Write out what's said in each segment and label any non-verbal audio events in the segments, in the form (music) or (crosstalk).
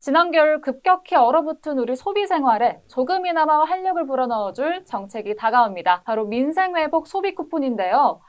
지난 겨울 급격히 얼어붙은 우리 소비 생활에 조금이나마 활력을 불어넣어줄 정책이 다가옵니다. 바로 민생회복 소비 쿠폰인데요.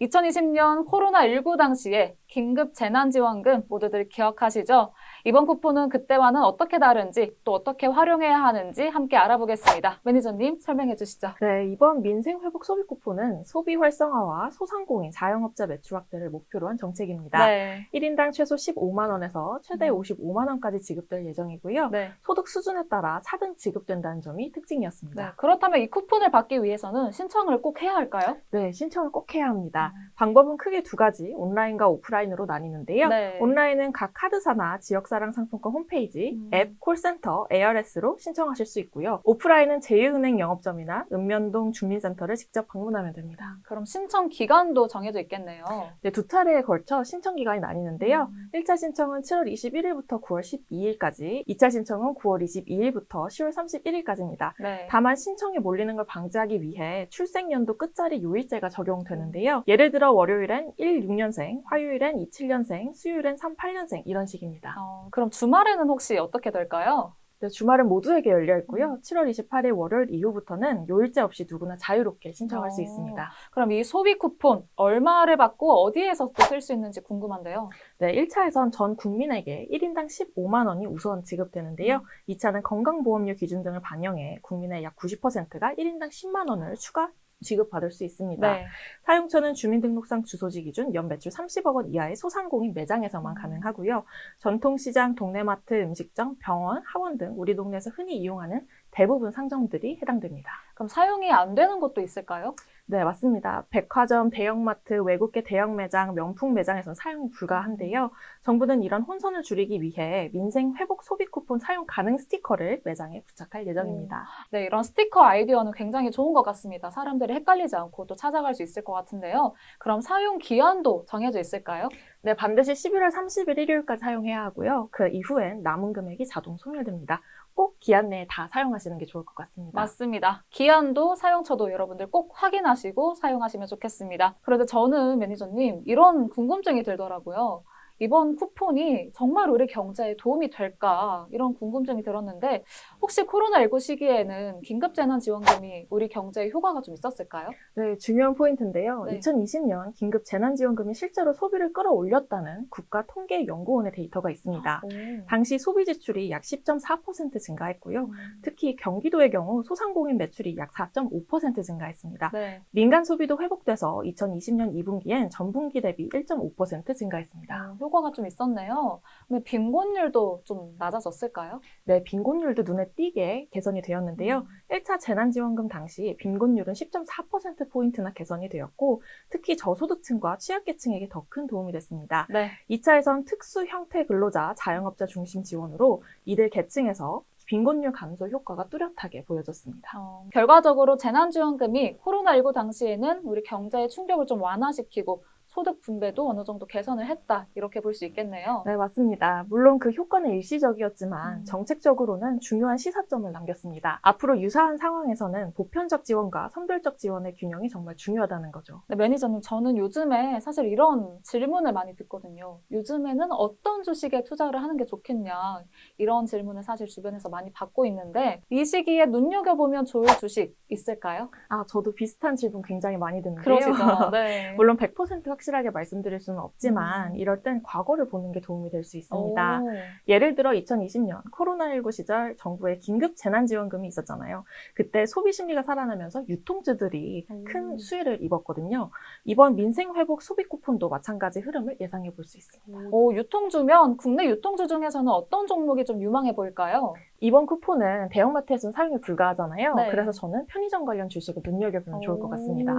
2020년 코로나19 당시에 긴급 재난지원금 모두들 기억하시죠? 이번 쿠폰은 그때와는 어떻게 다른지 또 어떻게 활용해야 하는지 함께 알아보겠습니다. 매니저님 설명해 주시죠. 네, 이번 민생 회복 소비 쿠폰은 소비 활성화와 소상공인, 자영업자 매출 확대를 목표로 한 정책입니다. 네. 1인당 최소 15만 원에서 최대 음. 55만 원까지 지급될 예정이고요. 네. 소득 수준에 따라 차등 지급된다는 점이 네. 특징이었습니다. 그렇다면 이 쿠폰을 받기 위해서는 신청을 꼭 해야 할까요? 네, 신청을 꼭 해야 합니다. 방법은 크게 두 가지, 온라인과 오프라인으로 나뉘는데요. 네. 온라인은 각 카드사나 지역사 랑 상품권 홈페이지, 음. 앱, 콜센터, ARS로 신청하실 수 있고요. 오프라인은 제휴은행 영업점이나 읍면동 주민센터를 직접 방문하면 됩니다. 그럼 신청 기간도 정해져 있겠네요. 네, 두 차례에 걸쳐 신청 기간이 나뉘는데요. 음. 1차 신청은 7월 21일부터 9월 12일까지, 2차 신청은 9월 22일부터 10월 31일까지입니다. 네. 다만 신청이 몰리는 걸 방지하기 위해 출생연도 끝자리 요일제가 적용되는데요. 예를 들어 월요일엔 16년생, 화요일엔 27년생, 수요일엔 38년생 이런 식입니다. 어, 그럼 주말에는 혹시 어떻게 될까요? 네, 주말은 모두에게 열려 음. 있고요. 7월 28일 월요일 이후부터는 요일제 없이 누구나 자유롭게 신청할 수 어. 있습니다. 그럼 이 소비 쿠폰 얼마를 받고 어디에서 또 쓸 수 있는지 궁금한데요. 네, 1차에선 전 국민에게 1인당 15만 원이 우선 지급되는데요. 2차는 건강보험료 기준 등을 반영해 국민의 약 90%가 1인당 10만 원을 추가 지급받을 수 있습니다. 네. 사용처는 주민등록상 주소지 기준 연 매출 30억 원 이하의 소상공인 매장에서만 음. 가능하고요. 전통시장, 동네마트, 음식점, 병원, 학원 등 우리 동네에서 흔히 이용하는 대부분 상점들이 해당됩니다. 그럼 사용이 안 되는 곳도 있을까요? 네, 맞습니다. 백화점, 대형마트, 외국계 대형 매장, 명품 매장에서는 사용이 불가한데요. 정부는 이런 혼선을 줄이기 위해 민생 회복 소비 쿠폰 사용 가능 스티커를 매장에 부착할 예정입니다. 네, 이런 스티커 아이디어는 굉장히 좋은 것 같습니다. 사람들이 헷갈리지 않고 또 찾아갈 수 있을 것 같은데요. 그럼 사용 기한도 정해져 있을까요? 네, 반드시 11월 30일 일요일까지 사용해야 하고요. 그 이후엔 남은 금액이 자동 소멸됩니다. 꼭 기한 내에 다 사용하시는 게 좋을 것 같습니다. 맞습니다. 기한도 사용처도 여러분들 꼭 확인하시고 사용하시면 좋겠습니다. 그런데 저는 매니저님 이런 궁금증이 들더라고요. 이번 쿠폰이 정말 우리 경제에 도움이 될까 이런 궁금증이 들었는데 혹시 코로나19 시기에는 긴급재난지원금이 우리 경제에 효과가 좀 있었을까요? 네, 중요한 포인트인데요. 네. 2020년 긴급 재난지원금이 실제로 소비를 끌어올렸다는 국가통계연구원의 데이터가 있습니다. 당시 소비 지출이 약 10.4% 증가했고요. 특히 경기도의 경우 소상공인 매출이 약 4.5% 증가했습니다. 네. 민간 소비도 회복돼서 2020년 2분기엔 전분기 대비 1.5% 증가했습니다. 어, 효과가 좀 있었네요. 근데 빈곤율도 좀 낮아졌을까요? 네, 빈곤율도 눈에 띄게 개선이 되었는데요. 1차 재난지원금 당시 빈곤율은 10.4%포인트나 개선이 되었고, 특히 저소득층과 취약계층에게 더 큰 도움이 됐습니다. 네. 2차에선 특수 형태 근로자, 자영업자 중심 지원으로 이들 계층에서 빈곤율 감소 효과가 뚜렷하게 보여졌습니다. 어, 결과적으로 재난지원금이 코로나19 당시에는 우리 경제의 충격을 좀 완화시키고 소득 분배도 어느 정도 개선을 했다 이렇게 볼 수 있겠네요. 네, 맞습니다. 물론 그 효과는 일시적이었지만 음. 정책적으로는 중요한 시사점을 남겼습니다. 앞으로 유사한 상황에서는 보편적 지원과 선별적 지원의 균형이 정말 중요하다는 거죠. 네, 매니저님 저는 요즘에 사실 이런 질문을 많이 듣거든요. 요즘에는 어떤 주식에 투자를 하는 게 좋겠냐 이런 질문을 사실 주변에서 많이 받고 있는데 이 시기에 눈여겨보면 좋을 주식 있을까요? 아, 저도 비슷한 질문 굉장히 많이 듣는데요. 그러시죠. (laughs) 네. 물론 100% 확실 하게 말씀드릴 수는 없지만 음. 이럴 땐 과거를 보는 게 도움이 될 수 있습니다. 오. 예를 들어 2020년 코로나19 시절 정부의 긴급 재난지원금이 있었잖아요. 그때 소비 심리가 살아나면서 유통주들이 음. 큰 수혜를 입었거든요. 이번 민생 회복 소비 쿠폰도 마찬가지 흐름을 예상해 볼 수 있습니다. 오, 유통주면 국내 유통주 중에서는 어떤 종목이 좀 유망해 보일까요? 이번 쿠폰은 대형마트에서는 사용이 불가하잖아요. 네. 그래서 저는 편의점 관련 주식을 눈여겨보면 좋을 것 같습니다.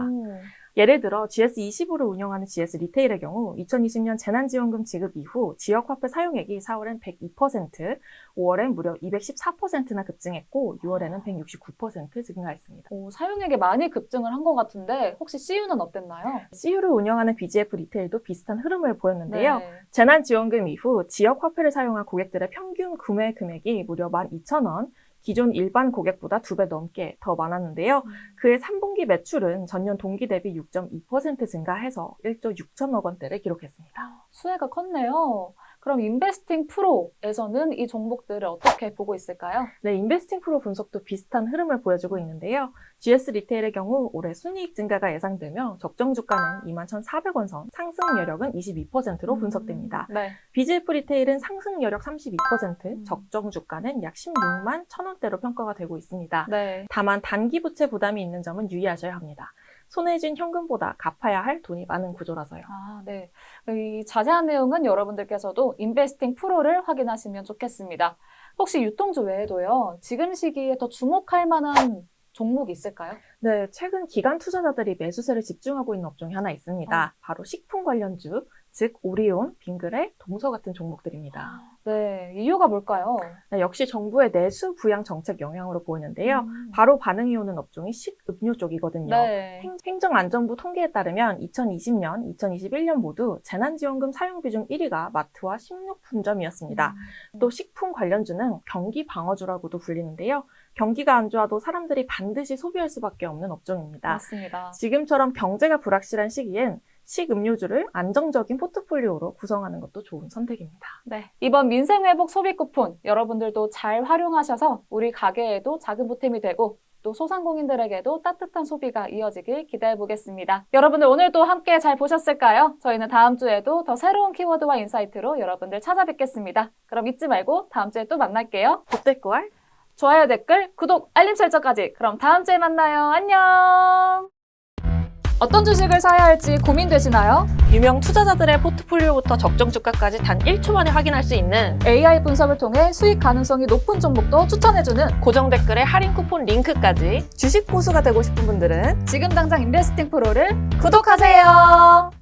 오. 예를 들어 GS25를 운영하는 GS 리테일의 경우 2020년 재난지원금 지급 이후 지역 화폐 사용액이 4월엔 102%, 5월엔 무려 214%나 급증했고 6월에는 169% 증가했습니다. 오, 사용액이 많이 급증을 한 것 같은데 혹시 CU는 어땠나요? CU를 운영하는 BGF 리테일도 비슷한 흐름을 보였는데요. 네. 재난지원금 이후 지역 화폐를 사용한 고객들의 평균 구매 금액이 무려 12,000원, 기존 일반 고객보다 두 배 넘게 더 많았는데요. 음. 그의 3분기 매출은 전년 동기 대비 6.2% 증가해서 1조 6천억 원대를 기록했습니다. 수혜가 컸네요. 그럼 인베스팅 프로에서는 이 종목들을 어떻게 보고 있을까요? 네, 인베스팅 프로 분석도 비슷한 흐름을 보여주고 있는데요. GS 리테일의 경우 올해 순이익 증가가 예상되며 적정 주가는 21,400원 선, 상승 여력은 22%로 분석됩니다. 네. BGF 리테일은 상승 여력 32%, 음. 적정 주가는 약 16만 1,000원대로 평가가 되고 있습니다. 네. 다만 단기 부채 부담이 있는 점은 유의하셔야 합니다. 손해진 현금보다 갚아야 할 돈이 많은 구조라서요. 아, 네. 이 자세한 내용은 여러분들께서도 인베스팅 프로를 확인하시면 좋겠습니다. 혹시 유통주 외에도요, 지금 시기에 더 주목할 만한 종목이 있을까요? 네, 최근 기관 투자자들이 매수세를 집중하고 있는 업종이 하나 있습니다. 바로 식품 관련주, 즉 오리온, 빙그레, 동서 같은 종목들입니다. 네. 이유가 뭘까요? 네, 역시 정부의 내수 부양 정책 영향으로 보이는데요. 음. 바로 반응이 오는 업종이 식음료 쪽이거든요. 네. 행- 행정안전부 통계에 따르면 2020년, 2021년 모두 재난지원금 사용 비중 1위가 마트와 식료품점이었습니다. 음. 또 식품 관련주는 경기 방어주라고도 불리는데요. 경기가 안 좋아도 사람들이 반드시 소비할 수밖에 없는 업종입니다. 맞습니다. 지금처럼 경제가 불확실한 시기엔 식음료주를 안정적인 포트폴리오로 구성하는 것도 좋은 선택입니다. 네. 이번 민생 회복 소비 쿠폰 여러분들도 잘 활용하셔서 우리 가게에도 작은 보탬이 되고 또 소상공인들에게도 따뜻한 소비가 이어지길 기대해 보겠습니다. 여러분들 오늘도 함께 잘 보셨을까요? 저희는 다음 주에도 더 새로운 키워드와 인사이트로 여러분들 찾아뵙겠습니다. 그럼 잊지 말고 다음 주에 또 만날게요. 곱대꾸알 좋아요, 댓글, 구독, 알림 설정까지. 그럼 다음 주에 만나요. 안녕! 어떤 주식을 사야 할지 고민되시나요? 유명 투자자들의 포트폴리오부터 적정 주가까지 단 1초 만에 확인할 수 있는 AI 분석을 통해 수익 가능성이 높은 종목도 추천해주는 고정 댓글에 할인 쿠폰 링크까지 주식 고수가 되고 싶은 분들은 지금 당장 인베스팅 프로를 구독하세요.